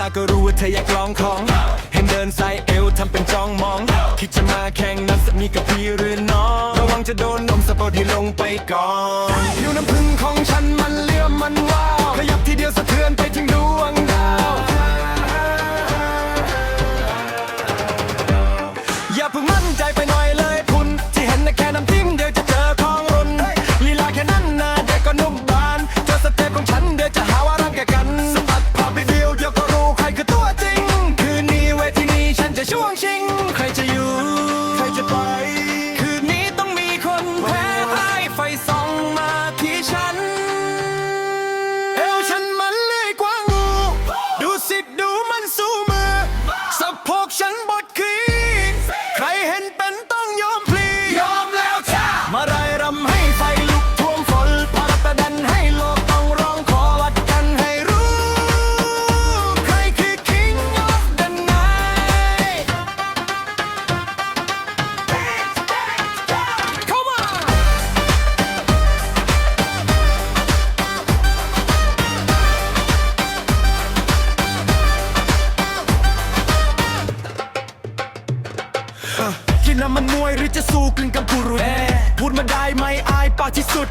ตาก็รู้ว่าเธออยากลองของ เห็นเดินสายเอวทำเป็นจ้องมอง คิดจะมาแข่งนั้นสักมีกับพี่หรือน้อง ระวังจะโดนนมสะบัดให้ลงไปก่อนผิวน้ำพึ่งของฉันมันเลี้ยว กินน้ำมันมวยหรือจะสู้กลึงกับกูรุนพูดมาได้ไหมอายปากที่สุด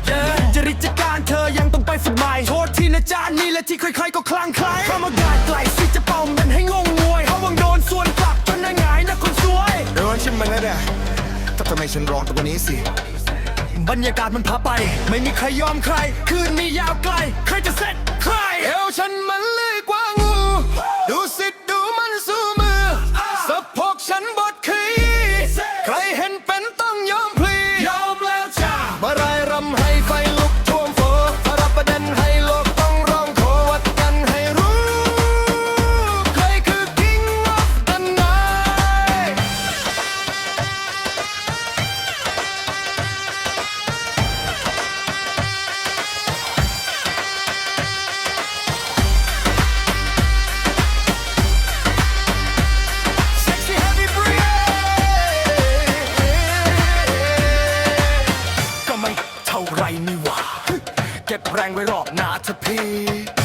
จริตจักการเธอยังต้องไปฝึกใหม่โทษทีนะจ๊ะนี่แหละที่ใครๆก็คลั่งไคล้เข้ามากาดไกลสิจะเป่ามันให้งงงวยเขาวังโดนส่วนกลับจนหน้าหงายนะคนสวยโดนชิมมันแล้วเนี่ยถ้าทำไมฉันร้องตัวนี้สิบรรยากาศมันพาไป ไม่มีใครยอมใคร คืนนี้ยาวไกล ใครจะเสร็จใครเอวฉันมันเลื่อย เก็บแรงไว้รอบหน้าเธอพี่